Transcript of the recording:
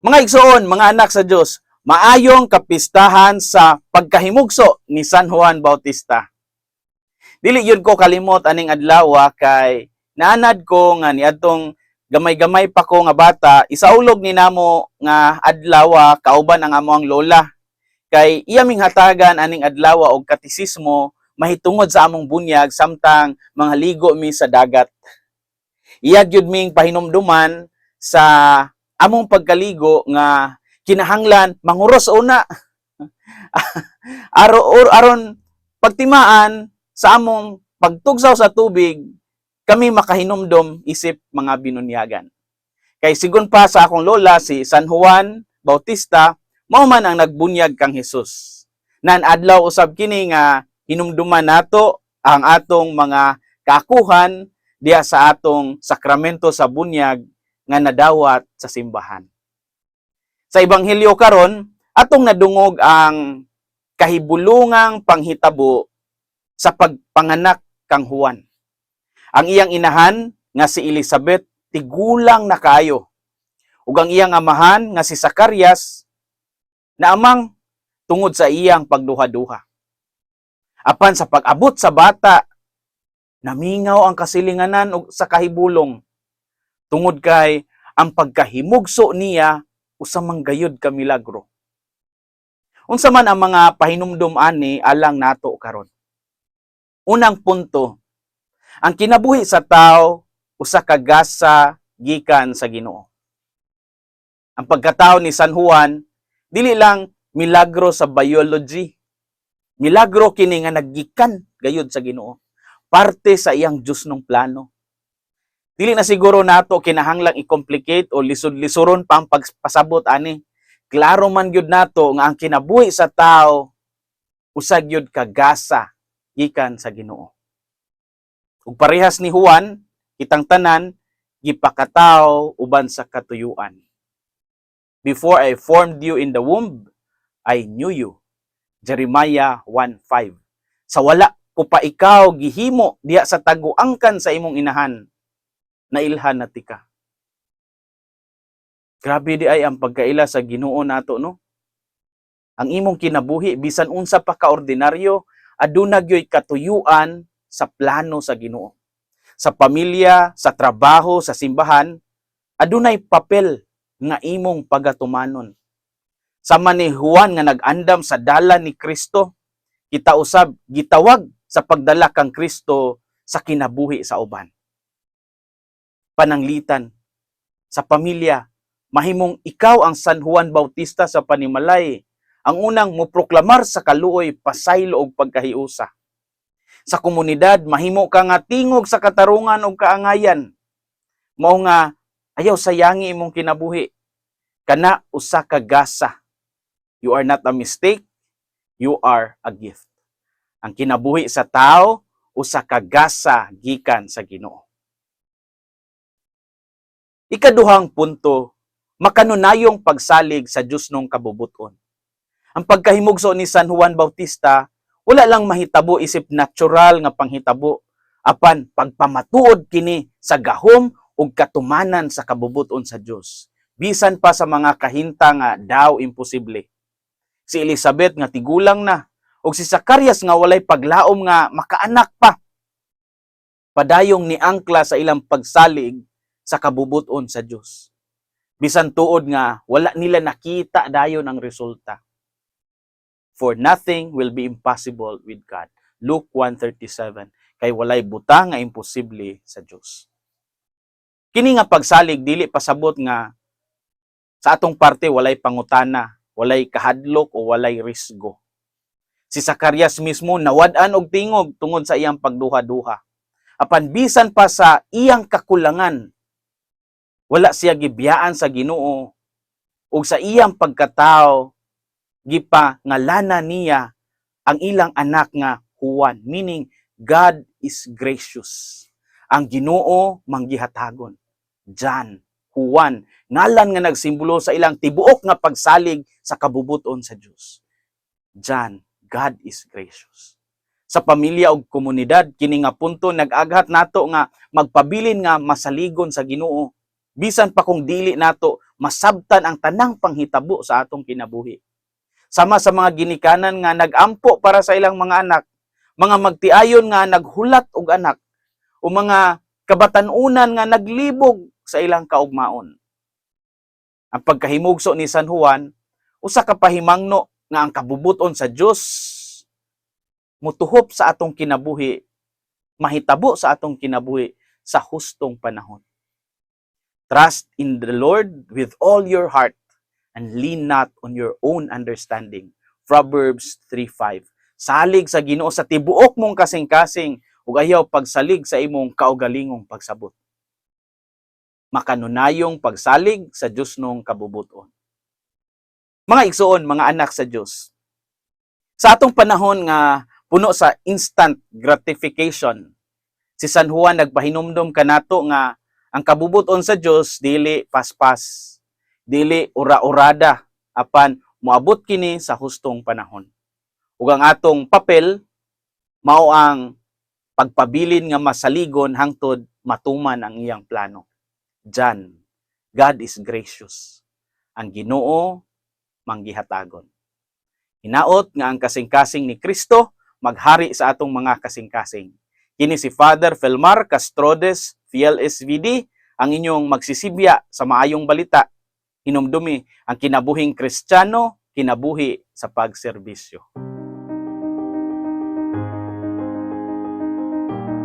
Mga igsoon, mga anak sa Dios, maayong kapistahan sa pagkahimugso ni San Juan Bautista. Dili yun ko kalimot aning adlaw kay naanad ko nga niadtong gamay-gamay pa ko nga bata, isaulog ni namo nga adlaw kauban ang amo ang lola. Kay iya ming hatagan aning adlaw og katisismo mahitungod sa among bunyag samtang mga ligo mi sa dagat. Iya gyud ming pahinumduman sa among pagkaligo nga kinahanglan manguros una. Aro or aron pagtimaan sa among pagtugsaw sa tubig kami makahinumdom isip mga binunyagan. Kay sigon pa sa akong lola si San Juan Bautista mao man ang nagbunyag kang Hesus. Nan adlaw usab kini nga hinumduman nato ang atong mga kakuhan diya sa atong sakramento sa bunyag nga nadawat sa simbahan. Sa ebanghelyo karon, atong nadungog ang kahibulungang panghitabo sa pagpanganak kang Juan. Ang iyang inahan nga si Elizabeth tigulang na kaayo. Ug ang iyang amahan nga si Zacarias na amang tungod sa iyang pagduha-duha. Apan sa pag-abot sa bata, namingaw ang kasilinganan og sa kahibulong tungod kay ang pagkahimugso niya usamang gayud ka milagro. Unsa man ang mga pahinumdom ani alang nato karon. Unang punto, ang kinabuhi sa tao usa ka gasa gikan sa Ginoo. Ang pagkatao ni San Juan dili lang milagro sa biology. Milagro kini nga naggikan gayud sa Ginoo. Parte sa iyang Dios plano. Dili na siguro nato kinahanglang i-complicate o lisod-lisoron pa ang pagpasabot ani. Klaro man gyud nato nga ang kinabuhi sa tao usag gyud kagasa gikan sa Ginoo. Ug parehas ni Juan, kitang tanan gipakataw uban sa katuyuan. Before I formed you in the womb, I knew you. Jeremiah 1:5. Sa wala ko pa ikaw gihimo diha sa taguangkan sa imong inahan nailhan na tika. Grabe di ay ang pagkaila sa Ginoo nato no. Ang imong kinabuhi bisan unsa pa ka ordinaryo aduna gyoy katuyuan sa plano sa Ginoo. Sa pamilya, sa trabaho, sa simbahan, adunay papel nga imong pagatumanon. Sama ni Juan nga nag-andam sa dala ni Kristo, kita usab gitawag sa pagdala kang Kristo sa kinabuhi sa uban pananglitan sa pamilya. Mahimong ikaw ang San Juan Bautista sa panimalay, ang unang moproklamar sa kaluoy pasaylo og pagkahiusa. Sa komunidad, mahimo ka nga tingog sa katarungan og kaangayan. Mao nga ayaw sayangi imong kinabuhi. Kana usa ka gasa. You are not a mistake, you are a gift. Ang kinabuhi sa tao usa ka gasa gikan sa Ginoo. Ikaduhang punto, makanunayong pagsalig sa Diyos nung kabubuton. Ang pagkahimugso ni San Juan Bautista, wala lang mahitabo isip natural nga panghitabo, apan pagpamatuod kini sa gahom ug katumanan sa kabubuton sa Dios. Bisan pa sa mga kahinta nga daw imposible. Si Elizabeth nga tigulang na, ug si Zacarias nga walay paglaom nga makaanak pa. Padayong ni angkla sa ilang pagsalig sa kabubuton sa Dios. Bisan tuod nga wala nila nakita dayon ang resulta. For nothing will be impossible with God. Luke 1:37 kay walay butang nga imposible sa Dios. Kini nga pagsalig dili pasabot nga sa atong parte walay pangutana, walay kahadlok o walay risgo. Si Zacarias mismo nawad-an og tingog tungod sa iyang pagduha-duha. Apan bisan pa sa iyang kakulangan wala siya gibiyaan sa Ginoo. Ug sa iyang pagkatao gipa ngalana niya ang ilang anak nga Juan meaning God is gracious. Ang Ginoo manggihatagon John Juan ngalan nga nagsimbolo sa ilang tibuok nga pagsalig sa kabubuton sa Dios John God is gracious. Sa pamilya ug komunidad kini nga punto nag-aghat nato nga magpabilin nga masaligon sa Ginoo bisan pa kung dili nato masabtan ang tanang panghitabo sa atong kinabuhi. Sama sa mga ginikanan nga nagampo para sa ilang mga anak, mga magtiayon nga naghulat og anak, o mga kabatanunan nga naglibog sa ilang kaugmaon. Ang pagkahimugso ni San Juan, usa ka pahimangno nga ang kabubuton sa Dios mutuhop sa atong kinabuhi, mahitabo sa atong kinabuhi sa hustong panahon. Trust in the Lord with all your heart and lean not on your own understanding. Proverbs 3:5. Salig sa Ginoo sa tibuok mong kasing-kasing ug ayaw pagsalig sa imong kaugalingong pagsabot. Makanunayong pagsalig sa Dios nung kabubuton. Mga igsoon, mga anak sa Dios. Sa atong panahon nga puno sa instant gratification, si San Juan nagpahinumdom kanato nga ang kabubuton sa Dios dili paspas, dili ura-urada apan moabot kini sa hustong panahon. Ug ang atong papel mao ang pagpabilin nga masaligon hangtod matuman ang iyang plano. Jan, God is gracious. Ang Ginoo manggihatagon. Hinaot nga ang kasing-kasing ni Kristo maghari sa atong mga kasing-kasing. Kini si Father Felmar Castrodes, PLSVD, ang inyong magsisibya sa maayong balita. Hinumdumi ang kinabuhing Kristiyano, kinabuhi sa pagserbisyo.